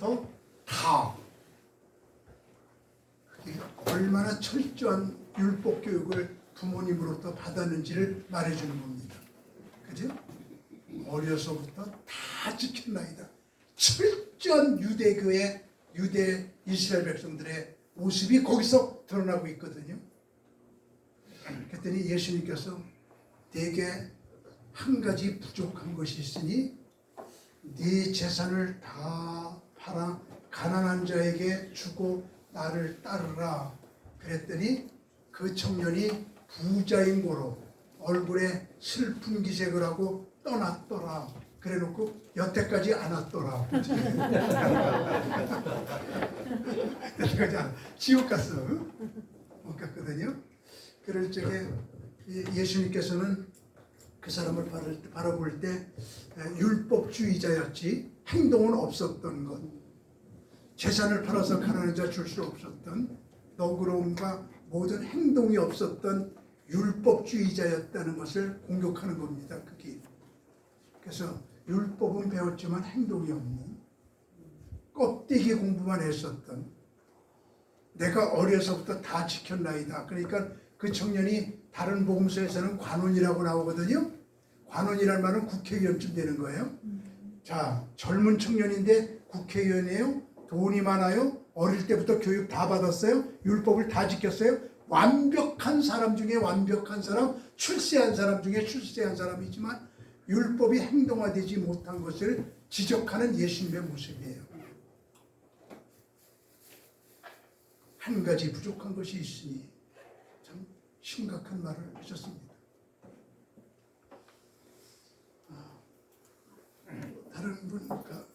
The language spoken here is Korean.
어려서부터 다 얼마나 철저한 율법 교육을 부모님으로부터 받았는지를 말해주는 겁니다. 그죠? 어려서부터 다 지켰나이다. 철저한 유대교의 유대 이스라엘 백성들의 모습이 거기서 드러나고 있거든요. 그랬더니 예수님께서 내게 한 가지 부족한 것이 있으니 네 재산을 다 팔아 가난한 자에게 주고 나를 따르라. 그랬더니 그 청년이 부자인 고로 얼굴에 슬픈 기색을 하고 떠났더라. 그래놓고 여태까지 안 왔더라. 여태까지 안 지옥 갔어. 못 갔거든요. 그럴 적에 이 예수님께서는 그 사람을 바라볼 때 에, 율법주의자였지 행동은 없었던 것 재산을 팔아서 가난한 자 줄 수 없었던 너그러움과 모든 행동이 없었던 율법주의자였다는 것을 공격하는 겁니다. 그게 그래서 율법은 배웠지만 행동이 없는 껍데기 공부만 했었던 내가 어려서부터 다 지켰나이다. 그러니까 그 청년이 다른 복음서에서는 관원이라고 나오거든요. 관원이라는 말은 국회의원쯤 되는 거예요. 자, 젊은 청년인데 국회의원이에요. 돈이 많아요. 어릴 때부터 교육 다 받았어요. 율법을 다 지켰어요. 완벽한 사람 중에 완벽한 사람, 출세한 사람 중에 출세한 사람이지만 율법이 행동화되지 못한 것을 지적하는 예수님의 모습이에요. 한 가지 부족한 것이 있으니 참 심각한 말을 하셨습니다. 아, 다른 분 가-